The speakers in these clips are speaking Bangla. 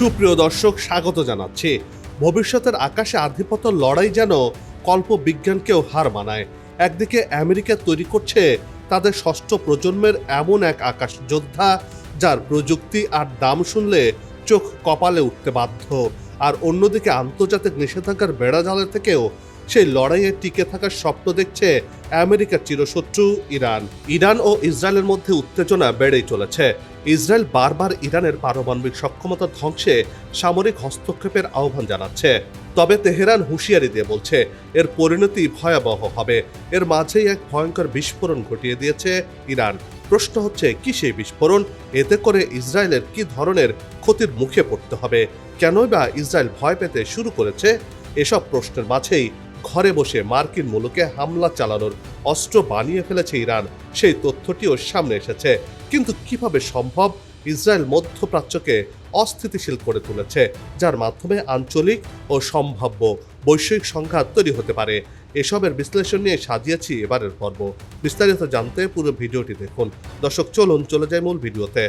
সুপ্রিয় দর্শক, স্বাগত জানাচ্ছি। ভবিষ্যতের আকাশে আধিপত্য লড়াই যেন কল্প বিজ্ঞানকেও হার মানায়। একদিকে আমেরিকা তৈরি করছে তাদের ষষ্ঠ প্রজন্মের এমন এক আকাশ যোদ্ধা যার প্রযুক্তি আর দাম শুনলে চোখ কপালে উঠতে বাধ্য। আর অন্যদিকে আন্তর্জাতিক নিষেধাজ্ঞার বেড়াজালের থেকেও সেই লড়াইয়ে টিকে থাকার স্বপ্ন দেখছে আমেরিকার চিরশত্রু ইরান। ইরান ও ইসরায়েলের মধ্যে উত্তেজনা বেড়েই চলেছে। ইসরায়েল বারবার ইরানের পারমাণবিক সক্ষমতা ধ্বংসে সামরিক হস্তক্ষেপের আহ্বান জানাচ্ছে। তবে তেহরান হুঁশিয়ারি দিয়ে বলছে, এর পরিণতি ভয়াবহ হবে। এর মাঝেই এক ভয়ঙ্কর বিস্ফোরণ ঘটিয়ে দিয়েছে ইরান। প্রশ্ন হচ্ছে, কি সেই বিস্ফোরণ? এতে করে ইসরায়েলের কি ধরনের ক্ষতির মুখে পড়তে হবে? কেনই বা ইসরায়েল ভয় পেতে শুরু করেছে? এসব প্রশ্নের মাঝেই ঘরে বসে মার্কিন মুলুকে হামলা চালানোর অস্ত্র বানিয়ে ফেলেছে ইরান। সেই তথ্যটিও সামনে এসেছে। কিন্তু কীভাবে সম্ভব ইসরায়েল মধ্যপ্রাচ্যকে অস্থিতিশীল করে তুলেছে, যার মাধ্যমে আঞ্চলিক ও সম্ভাব্য বৈশ্বিক সংঘাত তৈরি হতে পারে, এসবের বিশ্লেষণ নিয়ে সাজিয়েছি এবারের পর্ব। বিস্তারিত জানতে পুরো ভিডিওটি দেখুন। দর্শক, চলুন, চলে যায় মূল ভিডিওতে।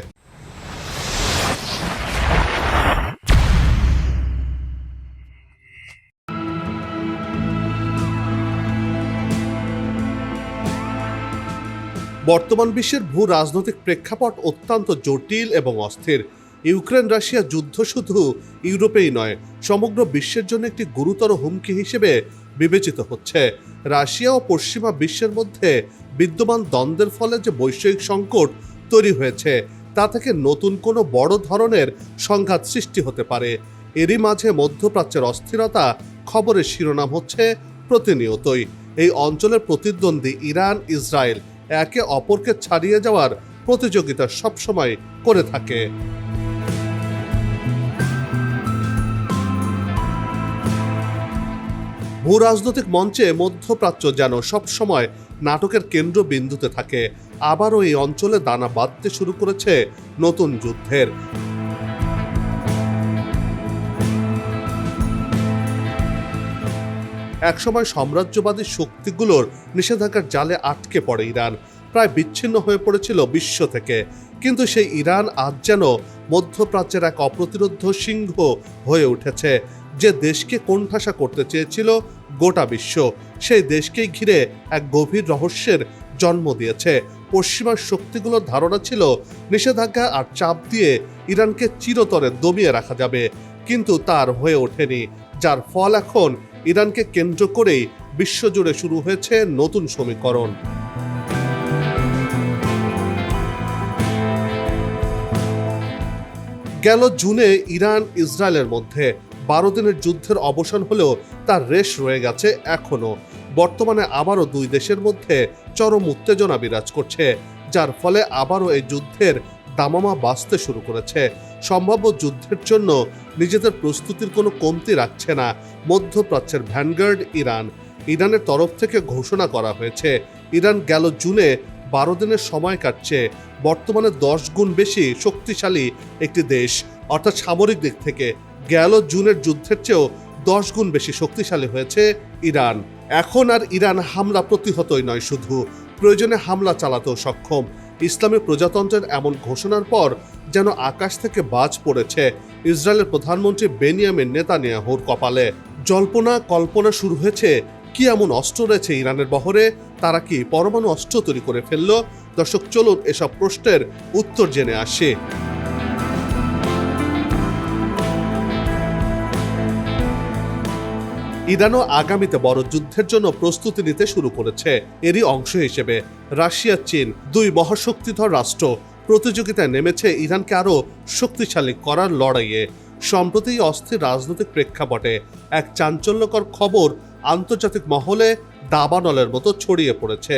বর্তমান বিশ্বের ভূ রাজনৈতিক প্রেক্ষাপট অত্যন্ত জটিল এবং অস্থির। ইউক্রেন রাশিয়া যুদ্ধ শুধু ইউরোপেই নয়, সমগ্র বিশ্বের জন্য একটি গুরুতর হুমকি হিসেবে বিবেচিত হচ্ছে। রাশিয়া ও পশ্চিমা বিশ্বের মধ্যে বিদ্যমান দ্বন্দ্বের ফলে যে বৈষয়িক সংকট তৈরি হয়েছে, তা থেকে নতুন কোনো বড় ধরনের সংঘাত সৃষ্টি হতে পারে। এরই মাঝে মধ্যপ্রাচ্যের অস্থিরতা খবরের শিরোনাম হচ্ছে প্রতিনিয়তই। এই অঞ্চলের প্রতিদ্বন্দ্বী ইরান ইসরায়েল একে অপরকে ছাড়িয়ে যাওয়ার প্রতিযোগিতা সবসময় করে থাকে। ভূ রাজনৈতিক মঞ্চে মধ্যপ্রাচ্য যেন সবসময় নাটকের কেন্দ্রবিন্দুতে থাকে, আবারও এই অঞ্চলে দানা বাঁধতে শুরু করেছে নতুন যুদ্ধের একসময় সাম্রাজ্যবাদী শক্তিগুলোর নিষেধাজ্ঞার জালে আটকে পড়ে ইরান। প্রায় বিচ্ছিন্ন হয়ে পড়েছিল বিশ্ব থেকে। কিন্তু সেই ইরান আজ যেন মধ্যপ্রাচ্যের এক অপ্রতিরোধ সিংহ হয়ে উঠেছে। যে দেশকে কোণঠাসা করতে চেয়েছিল গোটা বিশ্ব, সেই দেশকেই ঘিরে এক গভীর রহস্যের জন্ম দিয়েছে। পশ্চিমা শক্তিগুলোর ধারণা ছিল, নিষেধাজ্ঞা আর চাপ দিয়ে ইরানকে চিরতরে দমিয়ে রাখা যাবে। কিন্তু তার হয়ে ওঠেনি, যার ফল এখন ইরানকে কেন্দ্র করেই বিশ্বজুড়ে শুরু হয়েছে নতুন সমীকরণ। গেল জুনে ইরান ইসরায়েলের মধ্যে বারো দিনের যুদ্ধের অবসান হলেও তার রেশ রয়ে গেছে এখনও বর্তমানে আবারও দুই দেশের মধ্যে চরম উত্তেজনা বিরাজ করছে, যার ফলে আবারও এই যুদ্ধের দামামা বাঁচতে শুরু করেছে। সম্ভাব্য যুদ্ধের জন্য নিজেদের প্রস্তুতির কোনো কমতি রাখছে না। মধ্যপ্রাচ্যের ভ্যানগার্ড, ইরান। ইরানের তরফ থেকে ঘোষণা করা হয়েছে, ইরান গেল জুনে বারো দিনের সময় কাটছে। বর্তমানে দশ গুণ বেশি শক্তিশালী একটি দেশ, অর্থাৎ সামরিক দিক থেকে গেল জুনের যুদ্ধের চেয়েও দশ গুণ বেশি শক্তিশালী হয়েছে ইরান। এখন আর ইরান হামলা প্রতিহতই নয় শুধু, প্রয়োজনে হামলা চালাতেও সক্ষম। ইসলামী প্রজাতন্ত্রের এমন ঘোষণার পর যেন আকাশ থেকে বাজ পড়েছে ইসরায়েলের প্রধানমন্ত্রী বেনিয়ামিন নেতানিয়াহুর কপালে। জল্পনা, কল্পনা শুরু হয়েছে। কি এমন অস্ত্র রয়েছে ইরানের বহরে? তারা কি পরমাণু অস্ত্র তৈরি করে ফেলল? দর্শক, চলুন এসব প্রশ্নের উত্তর জেনে আসে। ইরানও আগামীতে বড় যুদ্ধের জন্য প্রস্তুতি নিতে শুরু করেছে। এরই অংশ হিসেবে রাশিয়া, চীন দুই মহাশক্তিধর রাষ্ট্র প্রতিযোগিতায় নেমেছে ইরানকে আরও শক্তিশালী করার লড়াইয়ে। সম্প্রতি অস্থির রাজনৈতিক প্রেক্ষাপটে এক চাঞ্চল্যকর খবর আন্তর্জাতিক মহলে দাবানলের মতো ছড়িয়ে পড়েছে।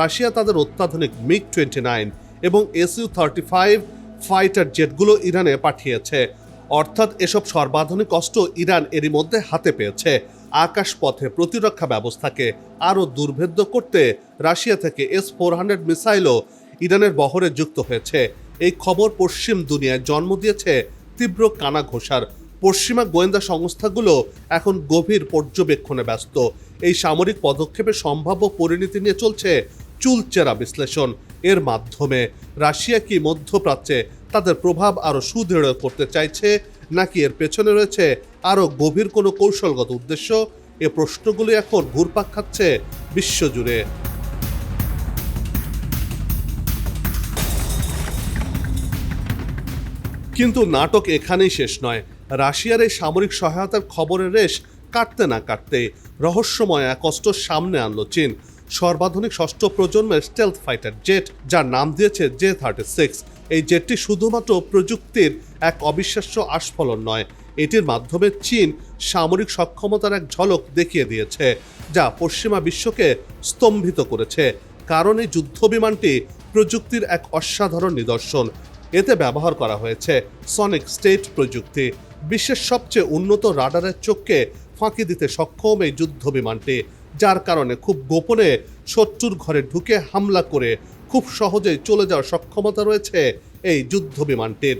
রাশিয়া তাদের অত্যাধুনিক মিগ টোয়েন্টি নাইন এবং এসইউ থার্টি ফাইভ ফাইটার জেটগুলো ইরানে পাঠিয়েছে। অর্থাৎ এসব সর্বাধুনিক অস্ত্র ইরান এরই মধ্যে হাতে পেয়েছে। আকাশপথে প্রতিরক্ষা ব্যবস্থাকে আরও দুর্ভেদ্য করতে রাশিয়া থেকে এস ফোর হান্ড্রেড মিসাইলও ইরানের বহরে যুক্ত হয়েছে। এই খবর পশ্চিম দুনিয়ায় জন্ম দিয়েছে তীব্র কানা ঘোষার। পশ্চিমা গোয়েন্দা সংস্থাগুলো এখন গভীর পর্যবেক্ষণে ব্যস্ত। এই সামরিক পদক্ষেপের সম্ভাব্য পরিণতি নিয়ে চলছে চুলচেরা বিশ্লেষণ। এর মাধ্যমে রাশিয়া কি মধ্যপ্রাচ্যে তাদের প্রভাব আরও সুদৃঢ় করতে চাইছে, নাকি এর পেছনে রয়েছে আরও গভীর কোনো কৌশলগত উদ্দেশ্য? এ প্রশ্নগুলি এখন ঘুরপাক খাচ্ছে বিশ্বজুড়ে। কিন্তু নাটক এখানেই শেষ নয়। রাশিয়ার এই সামরিক সহায়তার খবরের রেশ কাটতে না কাটতে রহস্যময় এক অস্ত্র সামনে আনলো চীন। সর্বাধুনিক ষষ্ঠ প্রজন্মের স্টেলথ ফাইটার জেট যার নাম দিয়েছে জে থার্টি সিক্স এই জেটটি শুধুমাত্র প্রযুক্তির এক অবিশ্বাস্য আস্ফলন নয়, এটির মাধ্যমে চীন সামরিক সক্ষমতার এক ঝলক দেখিয়ে দিয়েছে, যা পশ্চিমা বিশ্বকে স্তম্ভিত করেছে। কারণ এই যুদ্ধ বিমানটি প্রযুক্তির এক অসাধারণ নিদর্শন এতে ব্যবহার করা হয়েছে সনিক স্টেট প্রযুক্তি। বিশ্বের সবচেয়ে উন্নত রাডারের চোখকে ফাঁকি দিতে সক্ষম এই যুদ্ধ বিমানটি, যার কারণে খুব গোপনে শত্রুর ঘরে ঢুকে হামলা করে খুব সহজেই চলে যাওয়ার সক্ষমতা রয়েছে এই যুদ্ধ বিমানটির।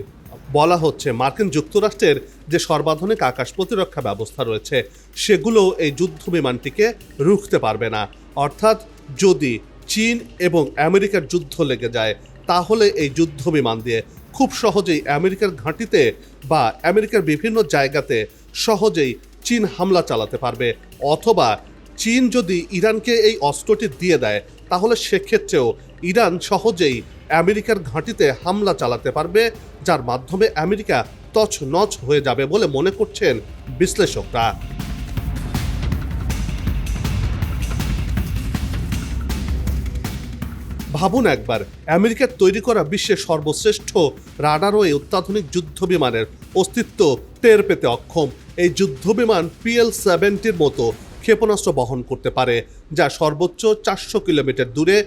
বলা হচ্ছে মার্কিন যুক্তরাষ্ট্রের যে সর্বাধুনিক আকাশ প্রতিরক্ষা ব্যবস্থা রয়েছে, সেগুলো এই যুদ্ধ বিমানটিকে রুখতে পারবে না। অর্থাৎ যদি চীন এবং আমেরিকার যুদ্ধ লেগে যায় তাহলে এই যুদ্ধ বিমান দিয়ে খুব সহজেই আমেরিকার ঘাঁটিতে বা আমেরিকার বিভিন্ন জায়গাতে সহজেই চীন হামলা চালাতে পারবে। অথবা চীন যদি ইরানকে এই অস্ত্রটি দিয়ে দেয়, তাহলে সেক্ষেত্রেও ইরান সহজেই আমেরিকার ঘাঁটিতে হামলা চালাতে পারবে, যার মাধ্যমে আমেরিকা তছনছ হয়ে যাবে বলে মনে করছেন বিশ্লেষকরা। ভাবুন একবার আমেরিকার তৈরি করা বিশ্বের সর্বশ্রেষ্ঠ রাডার ও অত্যাধুনিক যুদ্ধ বিমানের অস্তিত্ব টের পেতে অক্ষম। এই যুদ্ধ বিমান পিএল সেভেন্টির মতো ক্ষেপণাস্ত্র বহন করতে পারে, যা সর্বোচ্চ চারশো কিলোমিটার দূরে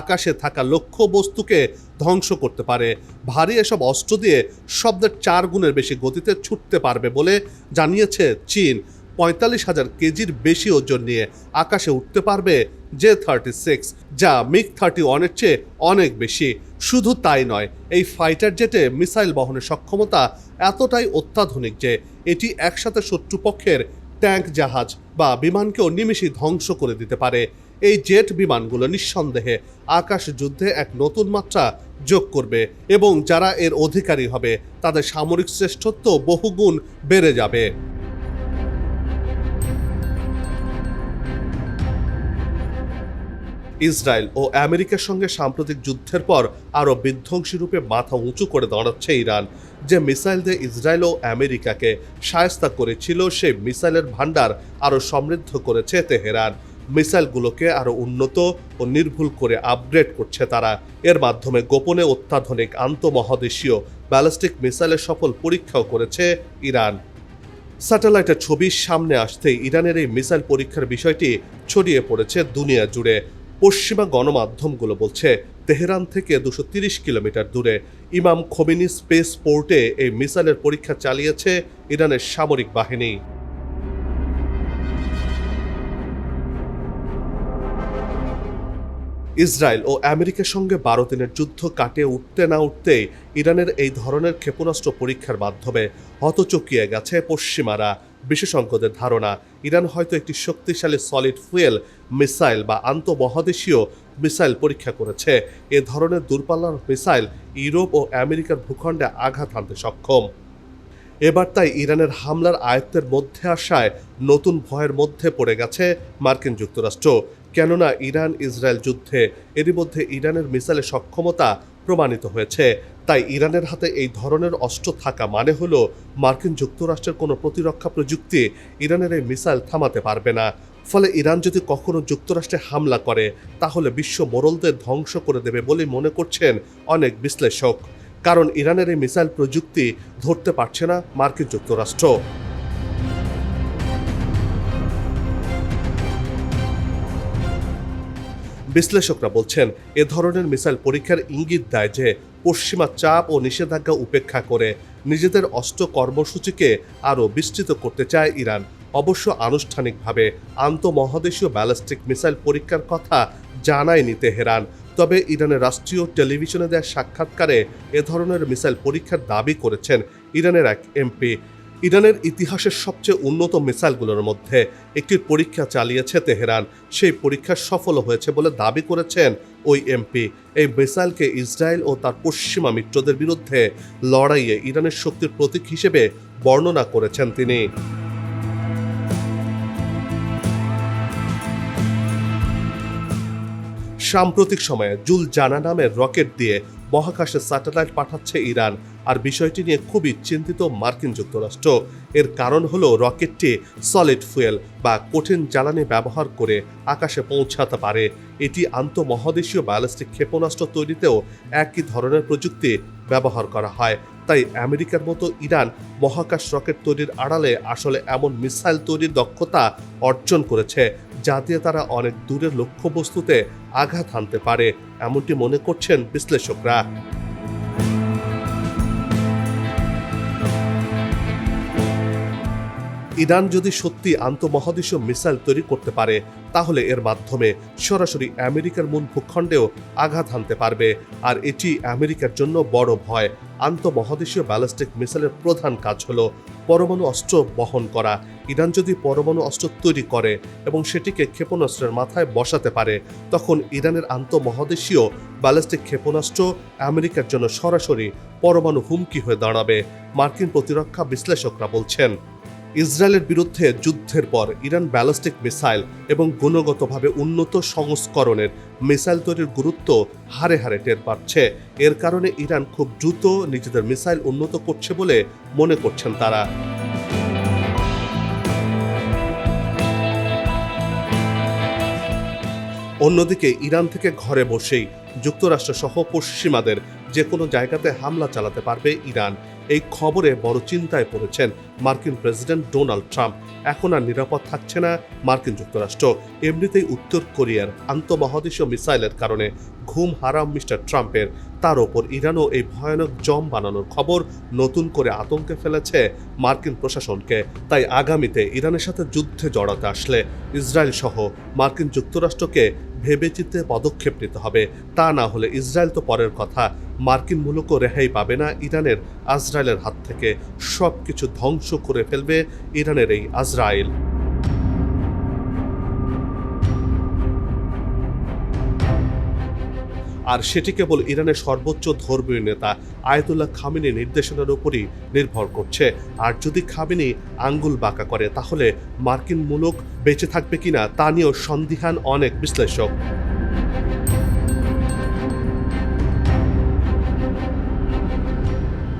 আকাশে থাকা লক্ষ্য বস্তুকে ধ্বংস করতে পারে। ভারী এসব অস্ত্র দিয়ে শব্দের চার গুণের বেশি গতিতে ছুটতে পারবে বলে জানিয়েছে চীন। পঁয়তাল্লিশ হাজার কেজির বেশি ওজন নিয়ে আকাশে উঠতে পারবে জে থার্টি সিক্স, যা মিগ থার্টি ওয়ানের চেয়ে অনেক বেশি। শুধু তাই নয়, এই ফাইটার জেটে মিসাইল বহনের সক্ষমতা এতটাই অত্যাধুনিক যে এটি একসাথে শত্রুপক্ষের ট্যাঙ্ক জাহাজ বা বিমানকেও নিমেষেই ধ্বংস করে দিতে পারে। এই জেট বিমানগুলো নিঃসন্দেহে আকাশ যুদ্ধে এক নতুন মাত্রা যোগ করবে এবং যারা এর অধিকারী হবে, তাদের সামরিক শ্রেষ্ঠত্ব বহুগুণ বেড়ে যাবে। ইসরায়েল ও আমেরিকার সঙ্গে সাম্প্রতিক যুদ্ধের পর আরও বিধ্বংসী রূপে মাথা উঁচু করে দাঁড়াচ্ছে ইরান। যে মিসাইল দিয়ে ইসরায়েল ও আমেরিকাকে সায়স্তা করেছিল, সেই মিসাইলের ভাণ্ডার আরও সমৃদ্ধ করেছে তেহরান। মিসাইলগুলোকে আরও উন্নত ও নির্ভুল করে আপগ্রেড করছে তারা। এর মাধ্যমে গোপনে অত্যাধুনিক আন্তঃমহাদেশীয় ব্যালিস্টিক মিসাইলের সফল পরীক্ষাও করেছে ইরান। স্যাটেলাইটের ছবির সামনে আসতেই ইরানের এই মিসাইল পরীক্ষার বিষয়টি ছড়িয়ে পড়েছে দুনিয়া জুড়ে। পশ্চিমা গণমাধ্যমগুলো বলছে, তেহরান থেকে দুশো কিলোমিটার দূরে ইমাম খোমিনি স্পেস পোর্টে এই মিসাইলের পরীক্ষা চালিয়েছে ইরানের সামরিক বাহিনী। ইসরায়েল ও আমেরিকার সঙ্গে বারো দিনের যুদ্ধ কাটিয়ে উঠতে না উঠতেই ইরানের এই ধরনের ক্ষেপণাস্ত্র পরীক্ষার মাধ্যমে হতচকিয়ে গেছে পশ্চিমারা। বিশেষজ্ঞদের ধারণা, ইরান হয়তো একটি শক্তিশালী সলিড ফুয়েল মিসাইল বা আন্তঃমহাদেশীয় মিসাইল পরীক্ষা করেছে। এ ধরনের দূরপাল্লার মিসাইল ইউরোপ ও আমেরিকার ভূখণ্ডে আঘাত হানতে সক্ষম। এবার তাই ইরানের হামলার আয়ত্তের মধ্যে আসায় নতুন ভয়ের মধ্যে পড়ে গেছে মার্কিন যুক্তরাষ্ট্র। কেননা ইরান ইসরায়েল যুদ্ধে এরই মধ্যে ইরানের মিসাইলের সক্ষমতা প্রমাণিত হয়েছে। তাই ইরানের হাতে এই ধরনের অস্ত্র থাকা মানে হলো মার্কিন যুক্তরাষ্ট্রের কোনো প্রতিরক্ষা প্রযুক্তি ইরানের এই মিসাইল থামাতে পারবে না। ফলে ইরান যদি কখনো যুক্তরাষ্ট্রে হামলা করে, তাহলে বিশ্ব মোরলদের ধ্বংস করে দেবে বলে মনে করছেন অনেক বিশ্লেষক। কারণ ইরানের এই মিসাইল প্রযুক্তি ধরতে পারছে না মার্কিন যুক্তরাষ্ট্র। বিশ্লেষকরা বলছেন, এ ধরনের মিসাইল পরীক্ষার ইঙ্গিত দেয় যে, পশ্চিমা চাপ ও নিষেধাজ্ঞা উপেক্ষা করে নিজেদের অস্ত্র কর্মসূচিকে আরও বিস্তৃত করতে চায় ইরান। অবশ্য আনুষ্ঠানিকভাবে আন্তঃমহাদেশীয় ব্যালিস্টিক মিসাইল পরীক্ষার কথা জানায়নি তেহরান। তবে ইরানের রাষ্ট্রীয় টেলিভিশনে দেওয়া সাক্ষাৎকারে এ ধরনের মিসাইল পরীক্ষার দাবি করেছেন ইরানের এক এমপি। ইরানের ইতিহাসের সবচেয়ে উন্নত মিসাইলগুলোর মধ্যে একটির পরীক্ষা চালিয়েছে তেহরান। সেই পরীক্ষা সফল হয়েছে বলে দাবি করেছেন ওই এমপি। এই মিসাইলকে ইসরায়েল ও তার পশ্চিমা মিত্রদের বিরুদ্ধে লড়াইয়ে ইরানের শক্তির প্রতীক হিসেবে বর্ণনা করেছেন তিনি। সাম্প্রতিক সময়ে জুল জানা নামের রকেট দিয়ে মহাকাশে স্যাটেলাইট পাঠাচ্ছে ইরান আর বিষয়টি নিয়ে খুবই চিন্তিত মার্কিন যুক্তরাষ্ট্র। এর কারণ হল রকেটটি সলিড ফুয়েল বা কঠিন জ্বালানি ব্যবহার করে আকাশে পৌঁছাতে পারে। এটি আন্তঃমহাদেশীয় ব্যালিস্টিক ক্ষেপণাস্ত্র তৈরিতেও একই ধরনের প্রযুক্তি ব্যবহার করা হয়। তাই আমেরিকার মতো ইরান মহাকাশ রকেট তৈরির আড়ালে আসলে এমন মিসাইল তৈরির দক্ষতা অর্জন করেছে, যা দিয়ে তারা অনেক দূরের লক্ষ্যবস্তুতে আঘাত হানতে পারে, এমনটি মনে করছেন বিশ্লেষকরা। ইরান যদি সত্যি আন্তঃমহাদেশীয় মিসাইল তৈরি করতে পারে, তাহলে এর মাধ্যমে সরাসরি আমেরিকার মূল ভূখণ্ডেও আঘাত হানতে পারবে। আর এটি আমেরিকার জন্য বড় ভয়। আন্তঃমহাদেশীয় ব্যালিস্টিক মিসাইলের প্রধান কাজ হল পরমাণু অস্ত্র বহন করা। ইরান যদি পরমাণু অস্ত্র তৈরি করে এবং সেটিকে ক্ষেপণাস্ত্রের মাথায় বসাতে পারে, তখন ইরানের আন্তঃমহাদেশীয় ব্যালিস্টিক ক্ষেপণাস্ত্র আমেরিকার জন্য সরাসরি পরমাণু হুমকি হয়ে দাঁড়াবে, মার্কিন প্রতিরক্ষা বিশ্লেষকরা বলছেন। ইসরায়েলের বিরুদ্ধে যুদ্ধের পর ইরান ব্যালিস্টিক মিসাইল এবং গুণগতভাবে উন্নত সংস্করণের মিসাইল তৈরির গুরুত্ব হারে হারে টের পাচ্ছে। এর কারণে ইরান খুব দ্রুত নিজেদের মিসাইল উন্নত করছে বলে মনে করছেন তারা। অন্যদিকে ইরান থেকে ঘরে বসেই যুক্তরাষ্ট্র সহ পশ্চিমাদের যে কোনো জায়গাতে হামলা চালাতে পারবে ইরান। এই খবরে বড় চিন্তায় পড়েছেন মার্কিন প্রেসিডেন্ট ডোনাল্ড ট্রাম্প। এখন আর নিরাপদ থাকছে না মার্কিন যুক্তরাষ্ট্র। এমনিতেই উত্তর কোরিয়ার আন্তঃমহাদেশীয় মিসাইলের কারণে ঘুম হারাম মিস্টার ট্রাম্পের। তার ওপর ইরানও এই ভয়ানক জম বানানোর খবর নতুন করে আতঙ্কে ফেলেছে মার্কিন প্রশাসনকে। তাই আগামীতে ইরানের সাথে যুদ্ধে জড়াতে আসলে ইসরায়েল সহ মার্কিন যুক্তরাষ্ট্রকে ভেবেচিন্তে পদক্ষেপ নিতে হবে। তা না হলে ইসরায়েল তো পরের কথা। মার্কিন মূলকও রেহাই পাবে না ইরানের আজরায়েলের হাত থেকে। সব কিছু ধ্বংস করে ফেলবে ইরানের এই আজরায়েল আর সেটি কেবল ইরানের সর্বোচ্চ ধর্মীয় নেতা আয়তুল্লাহ খামিনী নির্দেশনার উপরই নির্ভর করছে। আর যদি খামিনী আঙ্গুল বাঁকা করে, তাহলে মার্কিন মূলক বেঁচে থাকবে কিনা তা নিয়েও সন্দিহান অনেক বিশ্লেষক।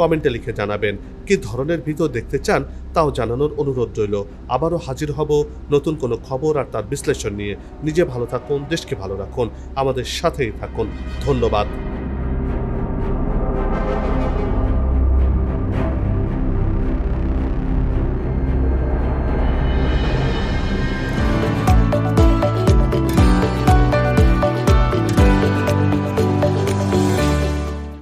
কমেন্টে লিখে জানাবেন, কি ধরনের ভিডিও দেখতে চান তাও জানানোর অনুরোধ রইল। আবারও হাজির হব নতুন কোনো খবর আর তার বিশ্লেষণ নিয়ে। নিজে ভালো থাকুন, দেশকে ভালো রাখুন। আমাদের সাথেই থাকুন। ধন্যবাদ।